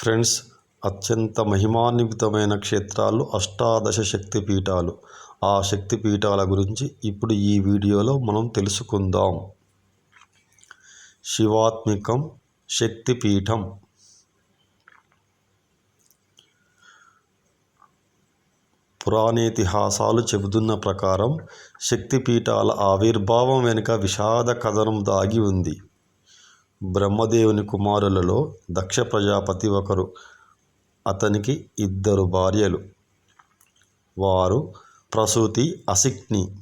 Friends అత్యంత మహిమాన్వితమైన క్షేత్రాలు అష్టాదశ శక్తి పీఠాలు ఆ శక్తి పీఠాల గురించి ఇప్పుడు ఈ వీడియోలో మనం తెలుసుకుందాం. శివాత్మికం శక్తిపీఠం. పురాణేతిహాసాలు చెబుతున్న ప్రకారం శక్తిపీఠాల ఆవిర్భావం వెనుక విషాద కథనం దాగి ఉంది. బ్రహ్మదేవుని కుమారులలో దక్ష ప్రజాపతి ఒకరు. అతనికి ఇద్దరు భార్యలు. వారు ప్రసూతి అసిక్ని.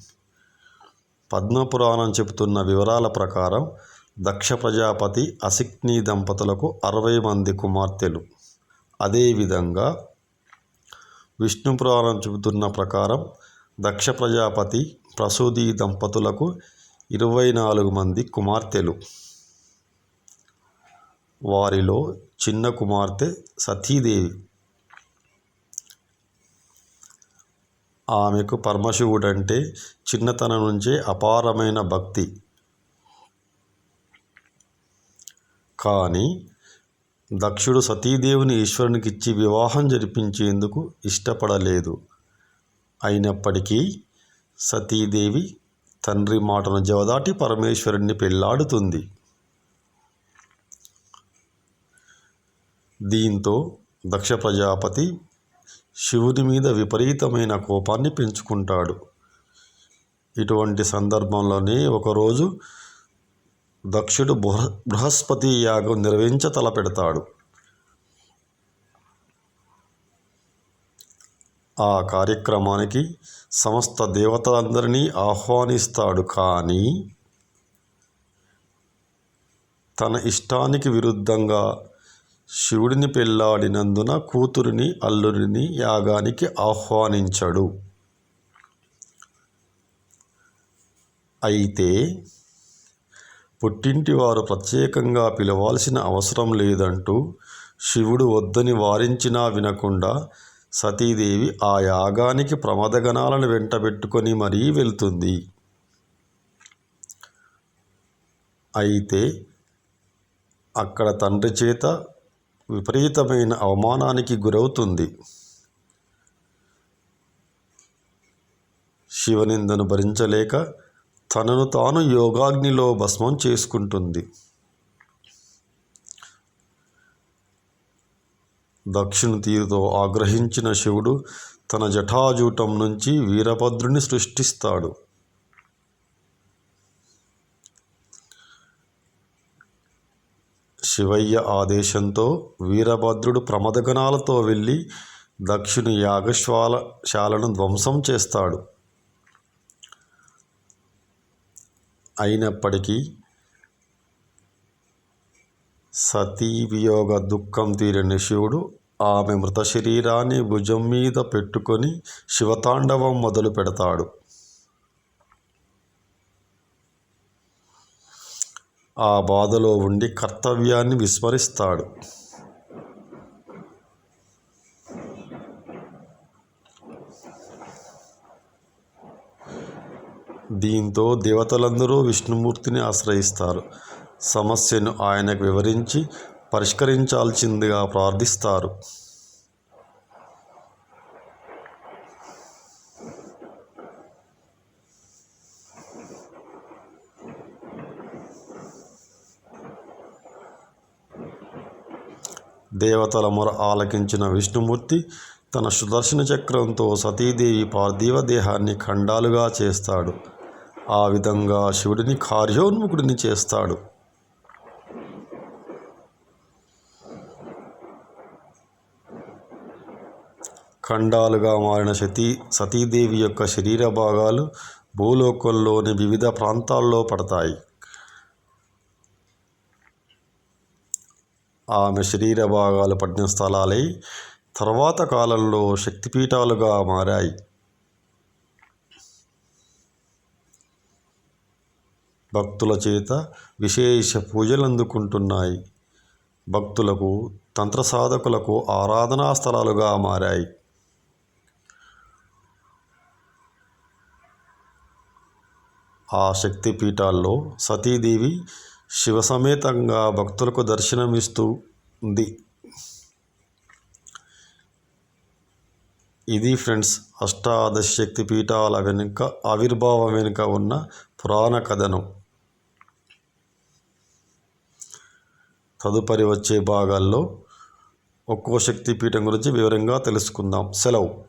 పద్మపురాణం చెబుతున్న వివరాల ప్రకారం దక్ష ప్రజాపతి అసిక్ని దంపతులకు అరవై మంది కుమార్తెలు. అదేవిధంగా విష్ణు పురాణం చెబుతున్న ప్రకారం దక్ష ప్రజాపతి ప్రసూతి దంపతులకు ఇరవై నాలుగు మంది కుమార్తెలు. వారిలో చిన్న కుమార్తె సతీదేవి. ఆమెకు పరమశివుడంటే చిన్నతనం నుంచే అపారమైన భక్తి. కానీ దక్షుడు సతీదేవిని ఈశ్వరునికి ఇచ్చి వివాహం జరిపించేందుకు ఇష్టపడలేదు. అయినప్పటికీ సతీదేవి తండ్రి మాటను జవదాటి పరమేశ్వరుణ్ణి పెళ్ళాడుతుంది. దీంతో దక్ష ప్రజాపతి శివుని మీద విపరీతమైన కోపాన్ని పెంచుకుంటాడు. ఇటువంటి సందర్భంలోనే ఒకరోజు దక్షుడు బృహ బృహస్పతి యాగం నిర్వహించ తలపెడతాడు ఆ కార్యక్రమానికి సమస్త దేవతలందరినీ ఆహ్వానిస్తాడు. కానీ తన ఇష్టానికి విరుద్ధంగా శివుడిని పెళ్ళాడినందున కూతురిని అల్లుడిని యాగానికి ఆహ్వానించడు. అయితే పుట్టింటి వారు ప్రత్యేకంగా పిలవాల్సిన అవసరం లేదంటూ శివుడు వద్దని వారించినా వినకుండా సతీదేవి ఆ యాగానికి ప్రమదగణాలను వెంటబెట్టుకొని మరీ వెళ్తుంది. అయితే అక్కడ తండ్రి చేత విపరీతమైన అవమానానికి గురవుతుంది. శివనిందను భరించలేక తనను తాను యోగాగ్నిలో భస్మం చేసుకుంటుంది. దక్షిణ తీరుతో ఆగ్రహించిన శివుడు తన జఠాజూటం నుంచి వీరభద్రుని సృష్టిస్తాడు. శివయ్య ఆదేశంతో వీరభద్రుడు ప్రమదగణాలతో వెళ్ళి దక్షుని యాగశ్వాల శాలను ధ్వంసం చేస్తాడు. అయినప్పటికీ సతీ వియోగ దుఃఖం తీరని శివుడు ఆమె మృత శరీరాన్ని భుజం మీద పెట్టుకొని శివతాండవం మొదలు పెడతాడు ఆ బాధలో ఉండి కర్తవ్యాన్ని విస్మరిస్తాడు. దీంతో దేవతలందరూ విష్ణుమూర్తిని ఆశ్రయిస్తారు. సమస్యను ఆయనకు వివరించి పరిష్కరించాల్సిందిగా ప్రార్థిస్తారు. దేవతల మొర ఆలకించిన విష్ణుమూర్తి తన సుదర్శన చక్రంతో సతీదేవి పార్థివ దేహాన్ని ఖండాలుగా చేస్తాడు. ఆ విధంగా శివుడిని కార్యోన్ముఖుడిని చేస్తాడు. ఖండాలుగా మారిన సతీ సతీదేవి యొక్క శరీర భాగాలు భూలోకంలోని వివిధ ప్రాంతాల్లో పడతాయి. ఆమె శరీర భాగాలు పడిన స్థలాలై తర్వాత కాలంలో శక్తిపీఠాలుగా మారాయి. భక్తుల చేత విశేష పూజలు అందుకుంటున్నాయి. భక్తులకు తంత్ర సాధకులకు ఆరాధనా స్థలాలుగా మారాయి. ఆ శక్తిపీఠాల్లో సతీదేవి శివసమేతంగా భక్తులకు దర్శనమిస్తుంది ఇది ఫ్రెండ్స్ అష్టాదశ శక్తి పీఠాల వెనుక ఆవిర్భావం వెనుక ఉన్న పురాణ కథనం. తదుపరి వచ్చే భాగాల్లో ఒక్కో శక్తిపీఠం గురించి వివరంగా తెలుసుకుందాం. సెలవు.